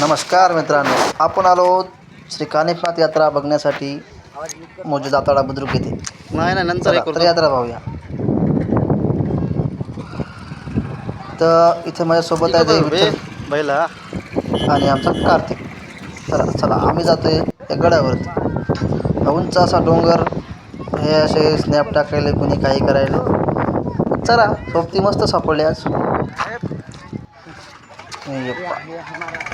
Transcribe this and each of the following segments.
नमस्कार मित्रांनो आपण आलो श्री कानिफनाथ यात्रा बघण्यासाठी मोजे दाताळा बुद्रुक येथे. नाही ना नंतर तर यात्रा पाहूया. तर इथे माझ्यासोबत आहे बैला. आणि आमचा कार्तिक. चला चला आम्ही जातोय या गडावरती. उंच असा डोंगर हे असे स्नॅप टाकायले कोणी काही करायला. चला सोबती मस्त सापडली आज.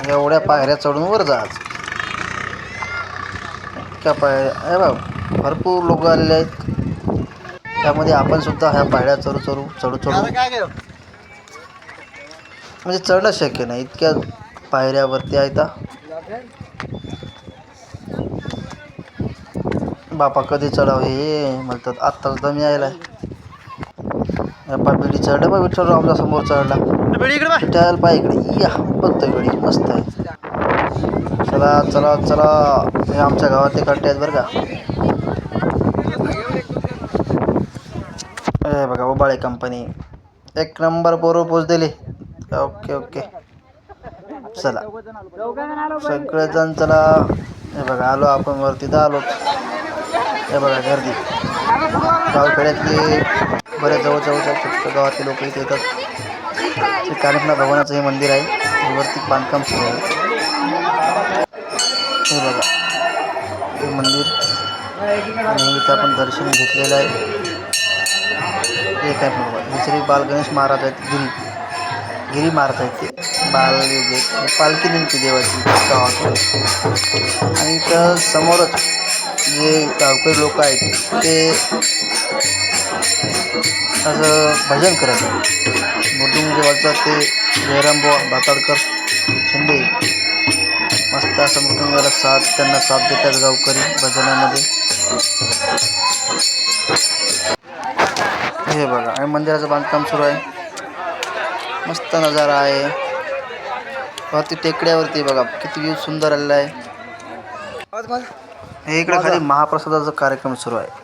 एवढ्या पायऱ्या चढून वर जा इतक्या पायऱ्या हे बघ भरपूर लोक आलेले आहेत. त्यामध्ये आपण सुद्धा ह्या पायऱ्या चढू चढू चढू चढू. म्हणजे चढणं शक्य नाही. इतक्या पायऱ्यावरती आहे तर बापा कधी चढाव हे? म्हणतात आत्ता सुद्धा मी यायला बिडी चढलं बा विठ्ठल आमच्यासमोर चढला. इकडे बा विठ्ठल पाय इकडे. या बघतोय गडी मस्त आहे. चला चला चला. हे आमच्या गावातले कट्टे आहेत बरं का. हे बघा उबाळे कंपनी एक नंबर बरोबर पोच दिली. Okay okay. चला. सगळेजण चला. हे बघा आलो आपण वरती तर आलो. हे बघा गर्दी. गावखेड्यातले बरेच जवळ जवळच्या छोट्या गावातले लोक इथे येतात. श्री कानिफनाथ भगवानाचं हे मंदिर आहे. वरती बांधकाम सुरू आहे. हे बघा. हे मंदिर. आणि इथं आपण दर्शन घेतलेलं आहे. हे काय बघा. हे श्री बाल गणेश महाराज आहेत. गिरी. गिरी महाराज आहेत ते. बाल पालखी नेमकी देवाची गावात. आणि इथं समोरच जे गावकरी लोक आहेत ते असं भजन करत आहेत मृदुंग जे वाजतात ते जयरामभाऊ दाताडकर शिंदे. मस्त असं मृदुंगाला साथ त्यांना साथ देतात गावकरी भजनामध्ये. हे बघा आणि मंदिराचं बांधकाम सुरू आहे. मस्त नजारा आहे. वरती टेकड्यावरती बघा किती व्ह्यू सुंदर आलेला आहे. हे इकडे खाली महाप्रसादाचा कार्यक्रम सुरू आहे.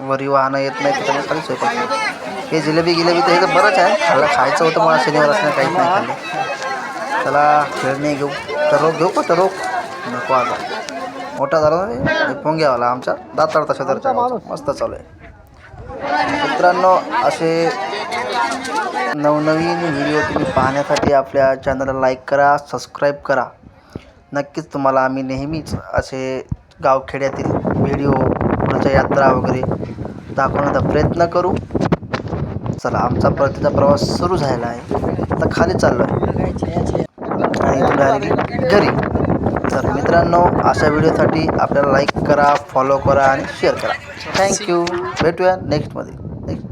वरी वाहनं येत नाही त्याच्यामुळे खाली स्वयंपाक नाही. हे जिलेबी गिलेबी तर हे तर बरंच आहे. खायला खायचं होतं मला शनिवार असणार काहीच नाही खाल्लं. चला खेळणे घेऊ. टरोक घेऊ का टरोक नको आता. मोठा झाला ना हे पोंग्यावाला आमच्या दातार तशा दरच्या मस्त चालू आहे. मित्रांनो असे नवनवीन व्हिडिओ तुम्ही पाहण्यासाठी आपल्या चॅनलला लाईक करा सबस्क्राईब करा. नक्कीच तुम्हाला आम्ही नेहमीच असे गावखेड्यातील व्हिडिओ कोकणाच्या यात्रा वगैरे दाखवण्याचा प्रयत्न करू. चला आमचा परतीचा प्रवास सुरू झालेला आहे. आता खाली चाललो आहे आणि इथून घरी. तर मित्रांनो अशा व्हिडिओसाठी आपल्याला लाईक करा फॉलो करा आणि शेअर करा. थँक्यू भेटूया नेक्स्टमध्ये नेक्स्ट